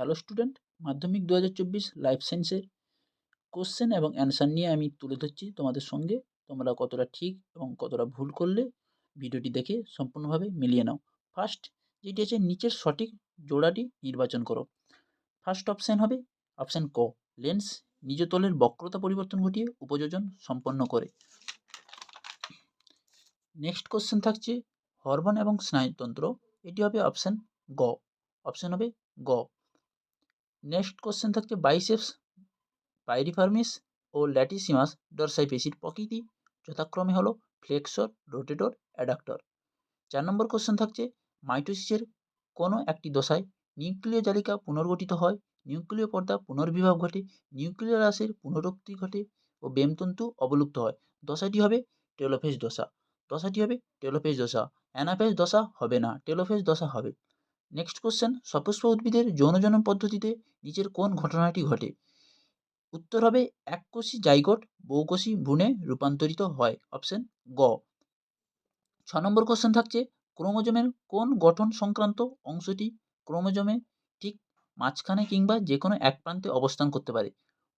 Hello student মাধ্যমিক দু হাজার চব্বিশ লাইফ সায়েন্সের কোশ্চেন এবং অ্যান্সার নিয়ে আমি তুলে ধরছি তোমাদের সঙ্গে। তোমরা কতটা ঠিক এবং কতটা ভুল করলে ভিডিওটি দেখে সম্পূর্ণভাবে মিলিয়ে নাও। ফার্স্ট যেটি আছে নিচের সঠিক জোড়াটি নির্বাচন করো। ফার্স্ট অপশান হবে অপশান ক লেন্স নিজ তলের বক্রতা পরিবর্তন ঘটিয়ে উপযোজন সম্পন্ন করে। নেক্সট কোশ্চেন থাকছে হরমোন এবং স্নায়ুতন্ত্র। এটি হবে অপশান গ। অপশান হবে গ। নেক্সট কোশ্চেন থাকছে বাইসেপস পাইরিফার্মিস ও ল্যাটিসিমাস ডরসাই পেশির প্রকৃতি, যথাক্রমে হলো ফ্লেক্সর রোটেটর অ্যাডাক্টর চার নম্বর কোশ্চেন থাকছে মাইটোসিসের কোনো একটি দশায় নিউক্লিয় জালিকা পুনর্গঠিত হয় নিউক্লিয় পর্দা পুনর্বিভাগ ঘটে নিউক্লিয় রাশের পুনরুক্তি ঘটে ও বেমতন্তু অবলুপ্ত হয়। দশাটি হবে টেলোফেজ দশা। দশাটি হবে টেলোফেজ দশা। অ্যানাফেজ দশা হবে না টেলোফেজ দশা হবে। নেক্সট কোশ্চেন সপুষ্প উদ্ভিদের যৌনজনন পদ্ধতিতে নিচের কোন ঘটনাটি ঘটে? উত্তর হবে এককোষী জাইগোট, বহুকোষী ভ্রূণে রূপান্তরিত হয়। অপশন গ। ছ নম্বর কোশ্চেন থাকছে, ক্রোমোজোমের কোন গঠন সংক্রান্ত অংশটি ক্রোমোজোমে ঠিক মাঝখানে কিংবা যে কোনো এক প্রান্তে অবস্থান করতে পারে?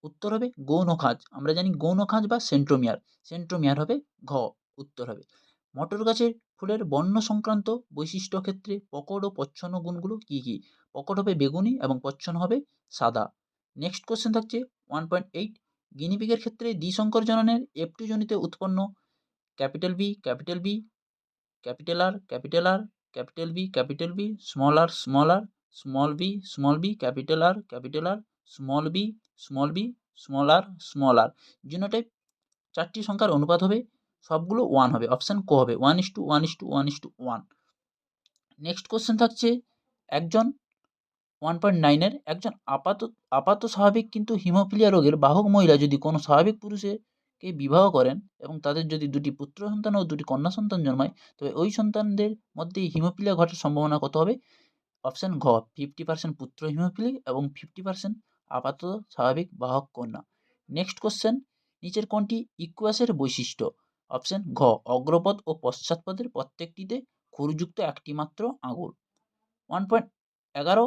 উত্তর হবে গৌণ খাঁজ। আমরা জানি গৌণ খাঁজ বা সেন্ট্রোমিয়ার। সেন্ট্রোমিয়ার হবে ঘ। উত্তর হবে। মটর গাছের ফুলের বর্ণ সংক্রান্ত বৈশিষ্ট্য ক্ষেত্রে প্রকট ও প্রচ্ছন্ন গুণগুলো কী কী? প্রকট হবে বেগুনি এবং প্রচ্ছন্ন হবে সাদা। নেক্সট কোশ্চেন থাকছে ওয়ান পয়েন্ট এইট গিনিপিগের ক্ষেত্রে দ্বিসংকর জননের এফ টু জনিতে উৎপন্ন capital B capital B capital R capital R capital B capital B small R small R small B small B capital R capital R small B small B small R small R genotype চারটি সংখ্যার অনুপাত হবে সবগুলো one হবে option ক হবে one is two one is two one is two one next question থাকছে, একজন ওয়ান পয়েন্ট নাইনের একজন আপাত আপাত স্বাভাবিক কিন্তু হিমোফিলিয়া রোগের বাহক মহিলা যদি কোনো স্বাভাবিক পুরুষেরকে বিবাহ করেন এবং তাদের যদি দুটি পুত্র সন্তান ও দুটি কন্যা সন্তান জন্মায়, তবে ওই সন্তানদের মধ্যে হিমোফিলিয়া ঘটার সম্ভাবনা কত হবে? অপশান ঘ ফিফটি পার্সেন্ট পুত্র হিমোফিলি এবং ফিফটি পার্সেন্ট আপাত স্বাভাবিক বাহক কন্যা। নেক্সট কোশ্চেন নিচের কোনটি ইকুয়াসের বৈশিষ্ট্য? অপশান ঘ অগ্রপদ ও পশ্চাৎপদের প্রত্যেকটিতে খুরযুক্ত একটি মাত্র আঙুল ওয়ান পয়েন্ট এগারো,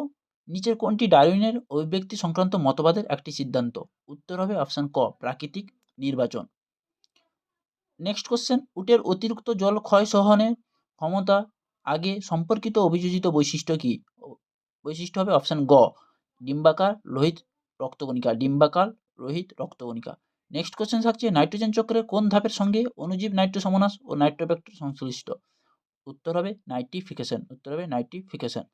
নিচের কোনটি ডারউইনের অভিব্যক্তি সংক্রান্ত মতবাদের একটি সিদ্ধান্ত? উত্তর হবে অপশান ক প্রাকৃতিক নির্বাচন। নেক্সট কোশ্চেন উটের অতিরিক্ত জল ক্ষয় সহনের ক্ষমতা আগে সম্পর্কিত অভিযোজিত বৈশিষ্ট্য কী? বৈশিষ্ট্য হবে অপশান গ ডিম্বাকার, লোহিত রক্তকণিকা। ডিম্বাকার রোহিত রক্তকণিকা। নেক্সট কোশ্চেন থাকছে নাইট্রোজেন চক্রের কোন ধাপের সঙ্গে অণুজীব নাইট্রোসমনাস ও নাইট্রোব্যাক্টর সংশ্লিষ্ট? উত্তর হবে নাইট্রিফিকেশন উত্তর হবে নাইট্রিফিকেশন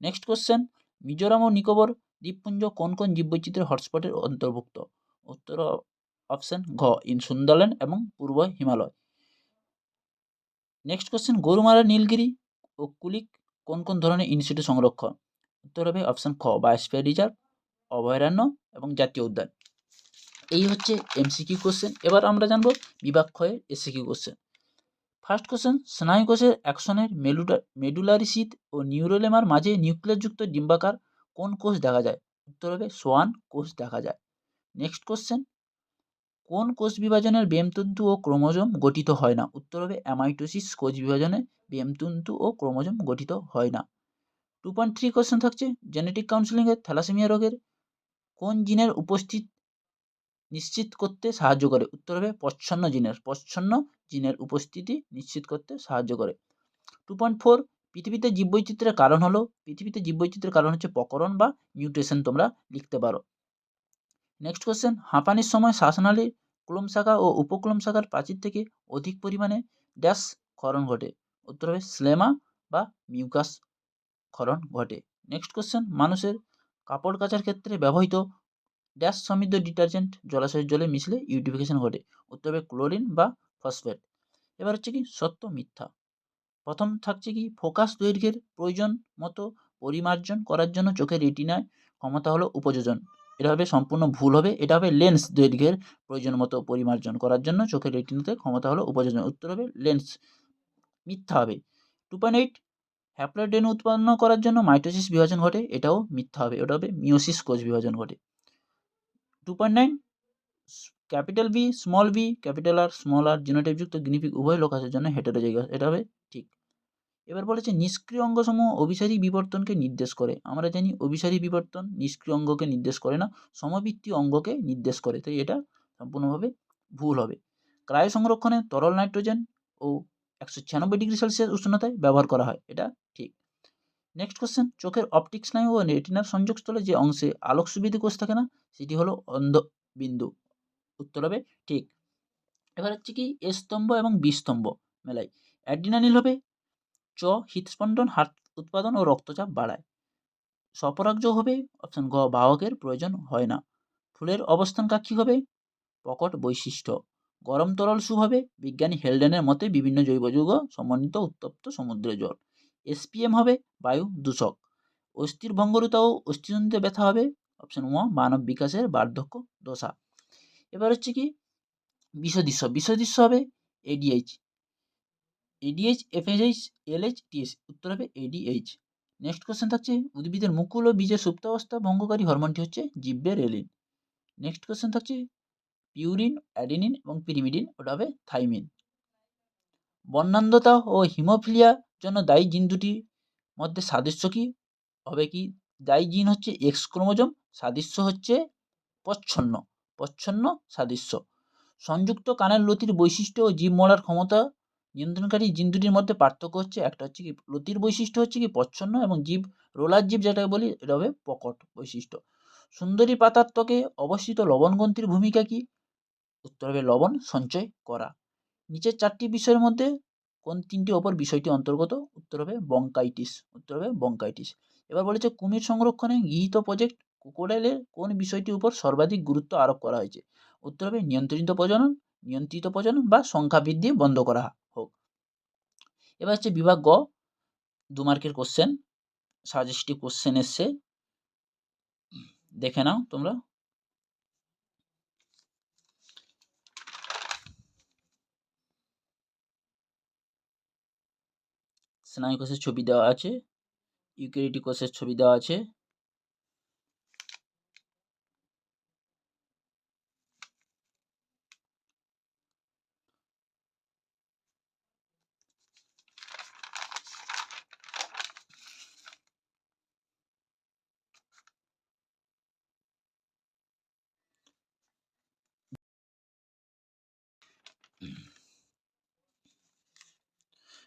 নেক্সট কোশ্চেন মিজোরাম ও নিকোবর দ্বীপপুঞ্জ কোন কোন জীববৈচিত্র্যের হটস্পটের অন্তর্ভুক্ত? উত্তর অপশন ঘ, ইন সুন্দরল্যান্ড এবং পূর্ব হিমালয়। নেক্সট কোশ্চেন গরুমারা, নীলগিরি ও কুলিক কোন কোন ধরনের ইনস্টিটিউট সংরক্ষণ? উত্তর হবে অপশন খ, বায়োস্ফিয়ার রিজার্ভ, অভয়ারণ্য এবং জাতীয় উদ্যান। এই হচ্ছে এমসিকিউ কোশ্চেন এবার আমরা জানব বিভাগ ক্ষয়ের এসিকিউ কোশ্চেন ফার্স্ট কোশ্চেন স্নায়ুকোষের অ্যাকশনের মেলুডা মেডুলারি শীত ও নিউরোলেমার মাঝে নিউক্লিয়াসযুক্ত ডিম্বাকার কোন কোষ দেখা যায়? উত্তর হবে সোয়ান কোষ দেখা যায়। নেক্সট কোশ্চেন কোন কোষ বিভাজনের বেমতন্তু ও ক্রোমোজোম গঠিত হয় না? উত্তর হবে অ্যামাইটোসিস কোষ বিভাজনে বেমতন্তু ও ক্রোমোজোম গঠিত হয় না। টু পয়েন্ট থ্রি কোশ্চেন থাকছে। জেনেটিক কাউন্সিলিংয়ের থ্যালাসেমিয়া রোগের কোন জিনের উপস্থিত নিশ্চিত করতে সাহায্য করে। উত্তর হবে প্রচ্ছন্ন জিনের প্রচ্ছন্ন জিনের উপস্থিতি নিশ্চিত করতে সাহায্য করে। টু পয়েন্ট ফোর পৃথিবীতে জীববৈচিত্র্যের কারণ হলো, পৃথিবীতে জীববৈচিত্র্যের কারণ হচ্ছে প্রকরণ বা মিউটেশন তোমরা লিখতে পারো। নেক্সট কোশ্চেন হাঁপানির সময় শ্বাসনালীর ক্লোম শাখা ও উপক্লোম শাখার প্রাচীর থেকে অধিক পরিমাণে ড্যাশ ক্ষরণ ঘটে। উত্তর হবে স্লেমা বা মিউকাস ক্ষরণ ঘটে। নেক্সট কোশ্চেন মানুষের কাপড় কাচার ক্ষেত্রে ব্যবহৃত ড্যাশ সমৃদ্ধ ডিটারজেন্ট জলাশয়ের জলে মিশলে ইউটিফিকেশন ঘটে, উত্তর হবে ক্লোরিন বা ফসফেট এবার হচ্ছে কি সত্য মিথ্যা। প্রথম থাকছে কি ফোকাস দৈর্ঘ্যের প্রয়োজন মতো পরিমার্জন করার জন্য চোখের রেটিনায় ক্ষমতা হলো উপযোজন। এটা হবে সম্পূর্ণ ভুল হবে, এটা হবে লেন্স দৈর্ঘ্যের প্রয়োজন মতো পরিমার্জন করার জন্য চোখের রেটিনাতে ক্ষমতা হলো উপযোজন। উত্তর হবে লেন্স মিথ্যা হবে। টু পয়েন্ট এইট হ্যাপ্লয়েড উৎপন্ন করার জন্য মাইটোসিস বিভাজন ঘটে, এটাও মিথ্যা হবে, ওটা হবে মিওসিস কোষ বিভাজন ঘটে। Two point nine capital B small B capital R small R জিনোটাইপযুক্ত guinea pig উভয় লোকাসের জন্য হেটেরোজাইগাস এটা হবে ঠিক। এবার বলেছে নিষ্ক্রিয় অঙ্গসমূহ অভিসারী বিবর্তনকে নির্দেশ করে। আমরা জানি অভিসারী বিবর্তন নিষ্ক্রিয় অঙ্গকে নির্দেশ করে না সমবৃত্তি অঙ্গকে নির্দেশ করে। তাই এটা সম্পূর্ণভাবে ভুল হবে। ক্রায় সংরক্ষণে তরল নাইট্রোজেন ও একশো ছিয়ানব্বই ডিগ্রি সেলসিয়াস উষ্ণতায় ব্যবহার করা হয়। এটা ঠিক। নেক্সট কোশ্চেন চোখের অপটিক স্নায়ু ও রেটিনার সংযোগস্থলে যে অংশে আলোক সুবিধি কোষ থাকে না, সেটি হলো অন্ধ বিন্দু উত্তর হবে ঠিক। এবার হচ্ছে কি এ স্তম্ভ এবং বি স্তম্ভ মেলায়। অ্যাড্রিনালিন হবে চ হৃদস্পন্দন হার্ট উৎপাদন ও রক্তচাপ বাড়ায়। স্বপরাগ্য হবে অপশান গ, বাহকের প্রয়োজন হয় না। ফুলের অবস্থান কাক্ষী হবে? প্রকট বৈশিষ্ট্য। গরম তরল সু হবে, বিজ্ঞানী হেলডেনের মতে বিভিন্ন জৈব যৌগ সমন্বিত উত্তপ্ত সমুদ্রের জল। এসপিএম হবে বায়ু দূষক অস্থির ভঙ্গরুতা ও অস্থিজনিত ব্যথা হবে। অপশান ও মানব বিকাশের বার্ধক্য দশা। এবার হচ্ছে কি বিষদৃশ্য বিষদৃশ্য হবে ADH ADH FH LH TS উত্তর হবে এডিএইচ নেক্সট কোশ্চেন থাকছে, উদ্ভিদের মুকুল ও বীজের সুপ্তাবস্থা ভঙ্গকারী হরমোনটি হচ্ছে জিব্বেরেলিন নেক্সট কোশ্চেন থাকছে, পিউরিন, অ্যাডেনিন এবং পিরিমিডিন, ওটা হবে থাইমিন। বর্ণান্ধতা ও হিমোফিলিয়ার জন্য দায়ী জিন দুটির মধ্যে সাদৃশ্য কী হবে কি? দায়ী জিন হচ্ছে এক্স ক্রোমোজোম, সাদৃশ্য হচ্ছে প্রচ্ছন্ন প্রচ্ছন্ন সাদৃশ্য। সংযুক্ত কানের লতির বৈশিষ্ট্য ও জীব মরার ক্ষমতা নিয়ন্ত্রণকারী জিন দুটির মধ্যে পার্থক্য হচ্ছে একটা হচ্ছে কি লতির বৈশিষ্ট্য হচ্ছে কি প্রচ্ছন্ন এবং জীব, রোলার জীব যেটাকে বলি এটা হবে প্রকট বৈশিষ্ট্য। সুন্দরী পাতার ত্বকে অবস্থিত লবণগ্রন্থির ভূমিকা কী? উত্তর হবে লবণ সঞ্চয় করা। নিচের চারটি বিষয়ের মধ্যে কোন তিনটি অপর বিষয়টি অন্তর্গত? উত্তর হবে বঙ্কাইটিস। উত্তর হবে বঙ্কাইটিস। এবার বলেছে কুমির সংরক্ষণে গৃহীত প্রজেক্ট ক্রোকোডাইলের কোন বিষয়টির উপর সর্বাধিক গুরুত্ব আরোপ করা হয়েছে? উত্তর হবে নিয়ন্ত্রিত প্রজনন নিয়ন্ত্রিত প্রজনন বা সংখ্যা বৃদ্ধি বন্ধ করা হোক। এবার হচ্ছে বিভাগ গ, দু মার্কের কোশ্চেন সাজেস্টিভ কোশ্চেন এসছে। দেখে নাও তোমরা। স্নায়ু কোষের ছবি দেওয়া আছে। ইউক্যারিওটিক কোষের ছবি দেওয়া আছে।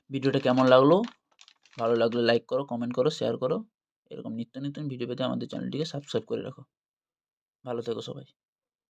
ভিডিওটা কেমন লাগল? ভালো লাগলে লাইক করো কমেন্ট করো শেয়ার করো। এরকম নিত্য নতুন ভিডিও পেতে আমাদের চ্যানেলটিকে সাবস্ক্রাইব করে রাখো। ভালো থেকো সবাই।